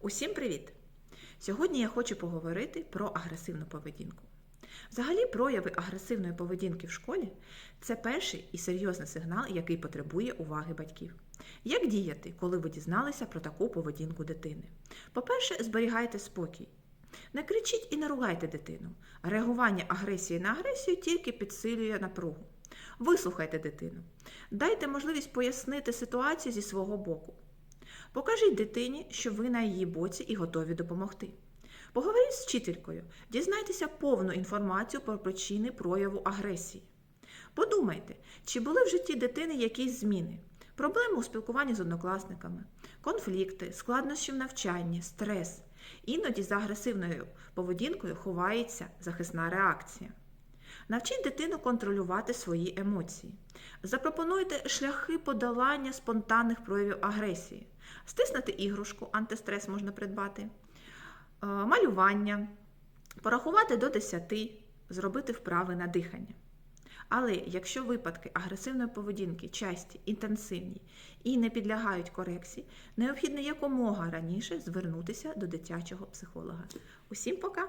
Усім привіт! Сьогодні я хочу поговорити про агресивну поведінку. Взагалі, прояви агресивної поведінки в школі це перший і серйозний сигнал, який потребує уваги батьків. Як діяти, коли ви дізналися про таку поведінку дитини? По-перше, зберігайте спокій. Не кричіть і не ругайте дитину. Реагування агресії на агресію тільки підсилює напругу. Вислухайте дитину. Дайте можливість пояснити ситуацію зі свого боку. Покажіть дитині, що ви на її боці і готові допомогти. Поговоріть з вчителькою, дізнайтеся повну інформацію про причини прояву агресії. Подумайте, чи були в житті дитини якісь зміни, проблеми у спілкуванні з однокласниками, конфлікти, складнощі в навчанні, стрес. Іноді за агресивною поведінкою ховається захисна реакція. Навчіть дитину контролювати свої емоції. Запропонуйте шляхи подолання спонтанних проявів агресії. Стиснути іграшку, антистрес можна придбати, е, малювання, порахувати до 10, зробити вправи на дихання. Але якщо випадки агресивної поведінки часті, інтенсивні і не підлягають корекції, необхідно якомога раніше звернутися до дитячого психолога. Усім пока!